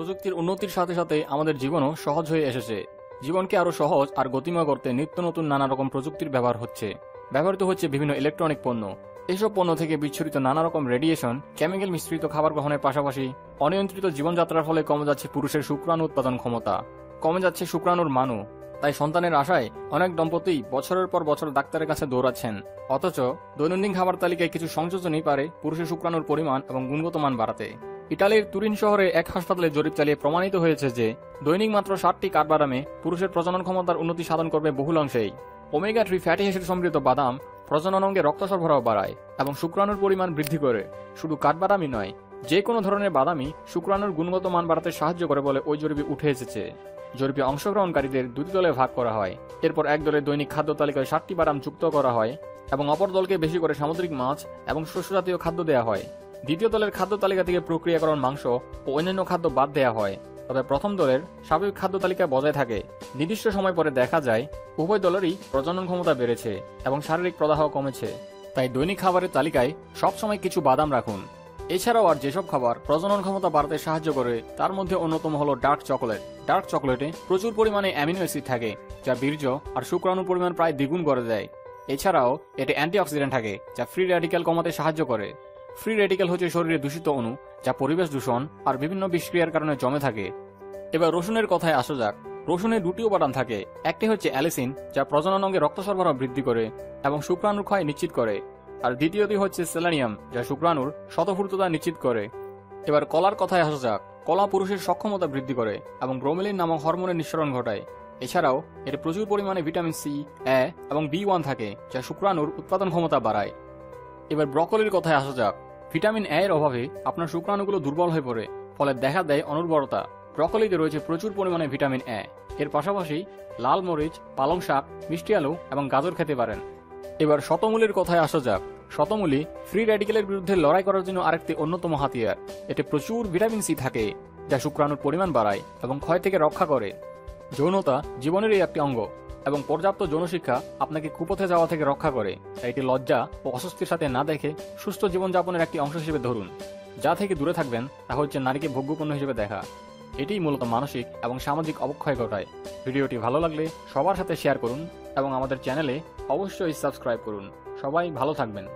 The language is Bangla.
প্রযুক্তির উন্নতির সাথে সাথে আমাদের জীবনও সহজ হয়ে এসেছে। জীবনকে আরও সহজ আর গতিময় করতে নিত্য নতুন নানা রকম প্রযুক্তির ব্যবহার হচ্ছে। ব্যবহৃত হচ্ছে বিভিন্ন ইলেকট্রনিক পণ্য। এসব পণ্য থেকে বিচ্ছুরিত নানা রকম রেডিয়েশন, কেমিক্যাল মিশ্রিত খাবার গ্রহণের পাশাপাশি অনিয়ন্ত্রিত জীবনযাত্রার ফলে কমে যাচ্ছে পুরুষের শুক্রাণু উৎপাদন ক্ষমতা। কমে যাচ্ছে শুক্রাণুর মানও তাই সন্তানের আশায় অনেক দম্পতি বছরের পর বছর ডাক্তারের কাছে দৌড়াচ্ছেন। অথচ দৈনন্দিন খাবার তালিকায় কিছু সংযোজনই পারে পুরুষের শুক্রাণুর পরিমাণ এবং গুণগত মান বাড়াতে। ইটালির তুরিন শহরে এক হাসপাতালে জরিপ চালিয়ে প্রমাণিত হয়েছে যে, দৈনিক মাত্র ষাটটি কাঠবাদামে পুরুষের প্রজনন ক্ষমতার উন্নতি সাধন করবে বহুল অংশেই। ওমেগা থ্রি ফ্যাটি অ্যাসিড সমৃদ্ধ বাদাম প্রজনন অঙ্গে রক্ত সরবরাহ বাড়ায় এবং শুক্রাণুর পরিমাণ বৃদ্ধি করে। শুধু কাঠবাদামই নয়, যে কোনো ধরনের বাদামই শুক্রাণুর গুণগত মান বাড়াতে সাহায্য করে বলে ওই জরিপে উঠে এসেছে। জরিপে অংশগ্রহণকারীদের দুটি দলে ভাগ করা হয়। এরপর এক দলের দৈনিক খাদ্য তালিকায় ষাটটি বাদাম যুক্ত করা হয় এবং অপর দলকে বেশি করে সামুদ্রিক মাছ এবং শস্য জাতীয় খাদ্য দেওয়া হয়। দ্বিতীয় দলের খাদ্য তালিকা থেকে প্রক্রিয়াকরণ মাংস ও অন্যান্য খাদ্য বাদ দেওয়া হয়। তবে প্রথম দলের স্বাভাবিক খাদ্য তালিকা বজায় থাকে। নির্দিষ্ট সময় পরে দেখা যায়, উভয় দলেরই প্রজনন ক্ষমতা বেড়েছে এবং শারীরিক প্রদাহ কমেছে। তাই দৈনিক খাবারের তালিকায় সবসময় কিছু বাদাম রাখুন। এছাড়াও আর যেসব খাবার প্রজনন ক্ষমতা বাড়াতে সাহায্য করে, তার মধ্যে অন্যতম হলো ডার্ক চকোলেট। ডার্ক চকোলেটে প্রচুর পরিমাণে অ্যামিনো অ্যাসিড থাকে, যা বীর্য আর শুক্রাণুর পরিমাণ প্রায় দ্বিগুণ করে দেয়। এছাড়াও এতে অ্যান্টিঅক্সিডেন্ট থাকে, যা ফ্রি র্যাডিক্যাল কমাতে সাহায্য করে। ফ্রি রেডিক্যাল হচ্ছে শরীরে দূষিত অণু, যা পরিবেশ দূষণ আর বিভিন্ন বিষক্রিয়ার কারণে জমে থাকে। এবার রসুনের কথায় আসা যাক। রসুনে দুটি উপাদান থাকে। একটি হচ্ছে অ্যালিসিন, যা প্রজনন অঙ্গে রক্ত সরবরাহ বৃদ্ধি করে এবং শুক্রাণুর ক্ষয় নিশ্চিত করে। আর দ্বিতীয়টি হচ্ছে সেলানিয়াম, যা শুক্রাণুর শতফূর্ততা নিশ্চিত করে। এবার কলার কথায় আসা যাক। কলা পুরুষের সক্ষমতা বৃদ্ধি করে এবং ব্রোমেলিন নামক হরমোনের নিঃসরণ ঘটায়। এছাড়াও এতে প্রচুর পরিমাণে ভিটামিন সি, এ এবং বি ওয়ান থাকে, যা শুক্রাণুর উৎপাদন ক্ষমতা বাড়ায়। এবার ব্রকলির কথায় আসা যাক। ভিটামিন এ এর অভাবে আপনার শুক্রাণুগুলো দুর্বল হয়ে পড়ে, ফলে দেখা দেয় অনুর্বরতা। ব্রকলিতে রয়েছে প্রচুর পরিমাণে ভিটামিন এ এর পাশাপাশি লাল মরিচ, পালং শাক, মিষ্টি আলু এবং গাজর খেতে পারেন। এবার শতমূলির কথায় আসা যাক। শতমূলি ফ্রি র্যাডিক্যালের বিরুদ্ধে লড়াই করার জন্য আরেকটি অন্যতম হাতিয়ার। এতে প্রচুর ভিটামিন সি থাকে, যা শুক্রাণুর পরিমাণ বাড়ায় এবং ক্ষয় থেকে রক্ষা করে। যৌনতা জীবনেরই একটি অঙ্গ। এবং পর্যাপ্ত যৌনশিক্ষা আপনাকে কুপথে যাওয়া থেকে রক্ষা করে। তাই এটি লজ্জা ও অস্বস্তির সাথে না দেখে সুস্থ জীবনযাপনের একটি অংশ হিসেবে ধরুন। যা থেকে দূরে থাকবেন, তা হচ্ছে নারীকে ভোগ্যপণ্য হিসেবে দেখা। এটিই মূলত মানসিক এবং সামাজিক অবক্ষয় ঘটায়। ভিডিওটি ভালো লাগলে সবার সাথে শেয়ার করুন এবং আমাদের চ্যানেলে অবশ্যই সাবস্ক্রাইব করুন। সবাই ভালো থাকবেন।